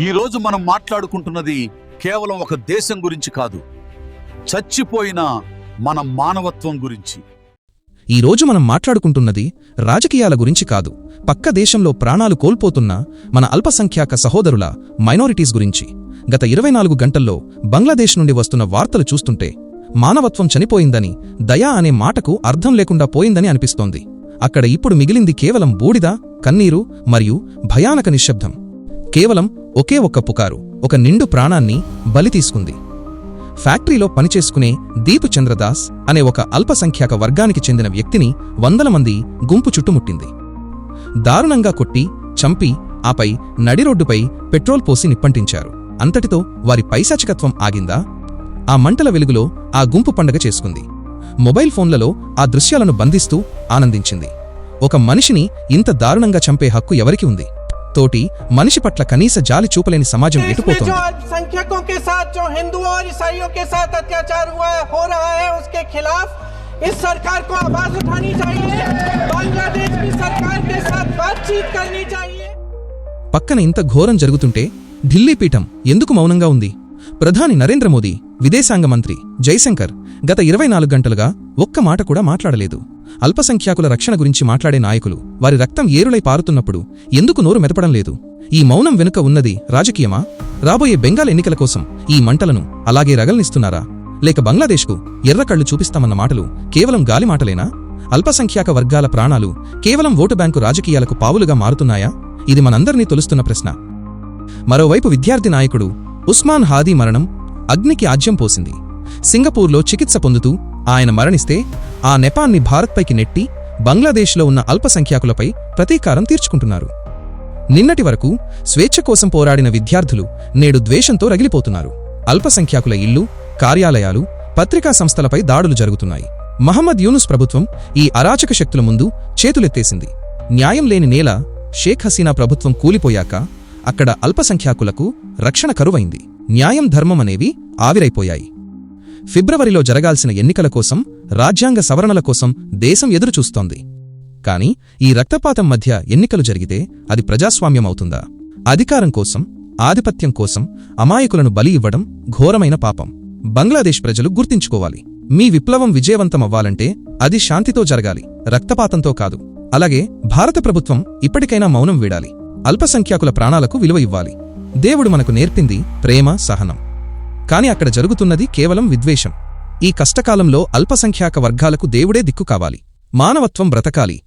ఈ రోజు మనం మాట్లాడుకుంటున్నది కేవలం ఒక దేశం గురించి కాదు చచ్చిపోయిన మన మానవత్వం గురించి. ఈ రోజు మనం మాట్లాడుకుంటున్నది రాజకీయాల గురించి కాదు పక్క దేశంలో ప్రాణాలు కోల్పోతున్న మన అల్పసంఖ్యాక సహోదరుల మైనారిటీస్ గురించి. గత ఇరవై నాలుగు గంటల్లో బంగ్లాదేశ్ నుండి వస్తున్న వార్తలు చూస్తుంటే మానవత్వం చనిపోయిందని దయా అనే మాటకు అర్థం లేకుండా పోయిందని అనిపిస్తోంది. అక్కడ ఇప్పుడు మిగిలింది కేవలం బూడిద కన్నీరు మరియు భయానక నిశ్శబ్దం. కేవలం ఒకే ఒక్క పుకారు ఒక నిండు ప్రాణాన్ని బలి తీసుకుంది. ఫ్యాక్టరీలో పనిచేసుకునే దీపు చంద్రదాస్ అనే ఒక అల్పసంఖ్యాక వర్గానికి చెందిన వ్యక్తిని వందల మంది గుంపు చుట్టుముట్టింది. దారుణంగా కొట్టి చంపి ఆపై నడిరోడ్డుపై పెట్రోల్ పోసి నిప్పంటించారు. అంతటితో వారి పైశాచికత్వం ఆగిందా? ఆ మంటల వెలుగులో ఆ గుంపు పండగ చేసుకుంది. మొబైల్ ఫోన్లలో ఆ దృశ్యాలను బంధిస్తూ ఆనందించింది. ఒక మనిషిని ఇంత దారుణంగా చంపే హక్కు ఎవరికి ఉంది? తోటి మనిషి పట్ల కనీస జాలి చూపలేని సమాజం देश में जो ఎటుపోతోంది अल्पसंख्यकों के साथ जो हिंदुओं और ईसाइयों के साथ अत्याचार हुआ है हो रहा है उसके खिलाफ इस सरकार को आवाज उठानी चाहिए बांग्लादेश की सरकार के साथ बातचीत करनी चाहिए పక్కన ఇంత ఘోరం జరుగుతుంటే ఢిల్లీ పీఠం ఎందుకు మౌనంగా ఉంది ప్రధాని నరేంద్ర మోదీ విదేశాంగ మంత్రి జైశంకర్ గత ఇరవై నాలుగు గంటలుగా ఒక్క మాట కూడా మాట్లాడలేదు. అల్పసంఖ్యాకుల రక్షణ గురించి మాట్లాడే నాయకులు వారి రక్తం ఏరులై పారుతున్నప్పుడు ఎందుకు నోరు మెదపడం లేదు? ఈ మౌనం వెనుక ఉన్నది రాజకీయమా? రాబోయే బెంగాల్ ఎన్నికల కోసం ఈ మంటలను అలాగే రగల్నిస్తున్నారా? లేక బంగ్లాదేశ్కు ఎర్రకళ్ళు చూపిస్తామన్న మాటలు కేవలం గాలి మాటలేనా? అల్పసంఖ్యాక వర్గాల ప్రాణాలు కేవలం ఓటు బ్యాంకు రాజకీయాలకు పావులుగా మారుతున్నాయా? ఇది మనందరినీ తొలుస్తున్న ప్రశ్న. మరోవైపు విద్యార్థి నాయకుడు ఉస్మాన్ హాదీ మరణం అగ్నికి ఆజ్యం పోసింది. సింగపూర్లో చికిత్స పొందుతూ ఆయన మరణిస్తే ఆ నెపాన్ని భారత్పైకి నెట్టి బంగ్లాదేశ్లో ఉన్న అల్పసంఖ్యాకులపై ప్రతీకారం తీర్చుకుంటున్నారు. నిన్నటి వరకు స్వేచ్ఛ కోసం పోరాడిన విద్యార్థులు నేడు ద్వేషంతో రగిలిపోతున్నారు. అల్పసంఖ్యాకుల ఇల్లు కార్యాలయాలు పత్రికా సంస్థలపై దాడులు జరుగుతున్నాయి. మహమ్మద్ యూనుస్ ప్రభుత్వం ఈ అరాచక శక్తుల ముందు చేతులెత్తేసింది. న్యాయం లేని నేల షేక్ హసీనా ప్రభుత్వం కూలిపోయాక అక్కడ అల్పసంఖ్యాకులకు రక్షణ కరువైంది. న్యాయం ధర్మం అనేవి ఆవిరైపోయాయి. ఫిబ్రవరిలో జరగాల్సిన ఎన్నికల కోసం రాజ్యాంగ సవరణల కోసం దేశం ఎదురుచూస్తోంది. కాని ఈ రక్తపాతం మధ్య ఎన్నికలు జరిగితే అది ప్రజాస్వామ్యం అవుతుందా? అధికారం కోసం ఆధిపత్యం కోసం అమాయకులను బలి ఇవ్వడం ఘోరమైన పాపం. బంగ్లాదేశ్ ప్రజలు గుర్తించుకోవాలి. మీ విప్లవం విజయవంతమవ్వాలంటే అది శాంతితో జరగాలి రక్తపాతంతో కాదు. అలాగే భారత ప్రభుత్వం ఇప్పటికైనా మౌనం వీడాలి. అల్పసంఖ్యాకుల ప్రాణాలకు విలువ ఇవ్వాలి. దేవుడు మనకు నేర్పింది ప్రేమ సహనం. కాని అక్కడ జరుగుతున్నది కేవలం విద్వేషం. ఈ కష్టకాలంలో అల్పసంఖ్యాక వర్గాలకు దేవుడే దిక్కు కావాలి. మానవత్వం బ్రతకాలి.